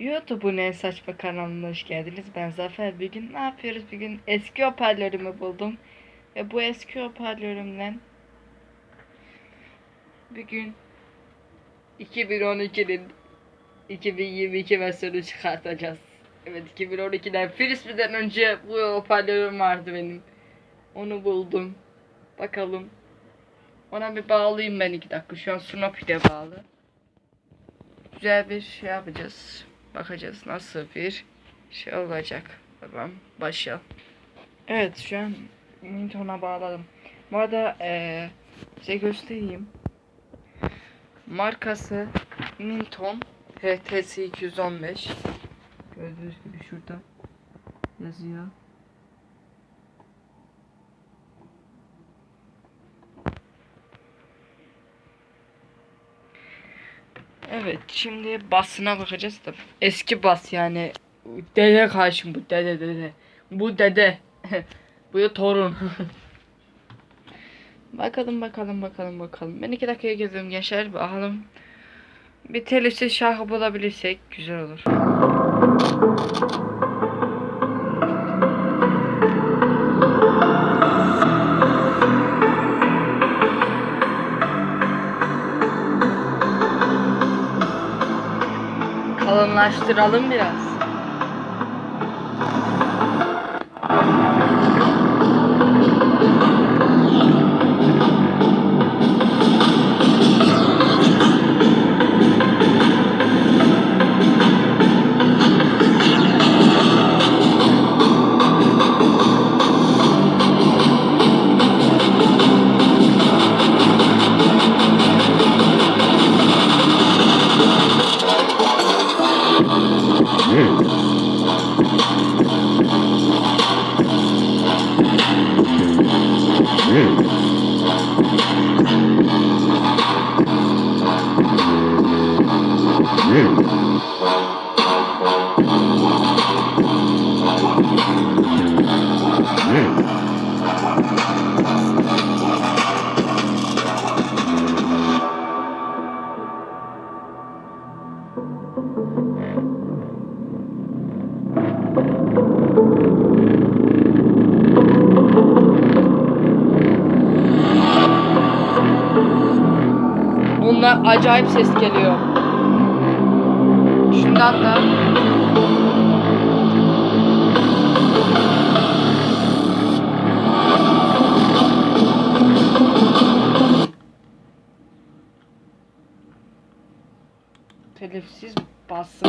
YouTube'un en saçma kanalına hoş geldiniz. Ben Zafer. Bugün ne yapıyoruz? Bugün eski hoparlörümü buldum. Ve bu eski hoparlörümden bugün 2012'nin 2022 versiyonu çıkartacağız. Evet 2012'den Frisbee'den önce bu hoparlörüm vardı benim. Onu buldum. Bakalım. Ona bir bağlayayım ben iki dakika. Şu an Snoopy'de bağlı güzel bir şey yapacağız. Bakacağız nasıl bir şey olacak. Tamam başla. Evet şu an Minton'a bağladım. Bu arada eee size göstereyim. Markası Minton HTS 215. Gördüğünüz gibi şurada yazıyor. Evet şimdi basına bakacağız da. Eski bas yani. Dede karşım bu dede dede. Bu dede. Bu ya torun. Bakalım bakalım bakalım bakalım. Ben iki dakikaya geziyorum gençler bakalım. Bir telifsiz şarkı bulabilirsek güzel olur kalınlaştıralım biraz Yeah. Acayip ses geliyor. Şundan da telifsiz basın.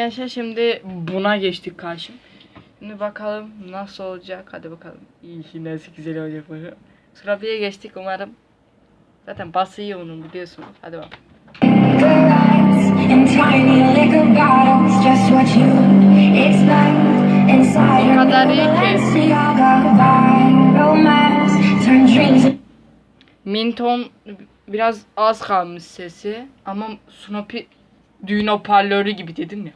gençler şimdi buna geçtik karşım. Şimdi bakalım nasıl olacak. Hadi bakalım. İyi nasıl güzel olacak bakalım. Sırabiye geçtik umarım. Zaten bası iyi onun biliyorsunuz. Hadi. Inside her kadar iyi ki. Minton biraz az kalmış sesi ama Snoopy düğün hoparlörü gibi dedim ya.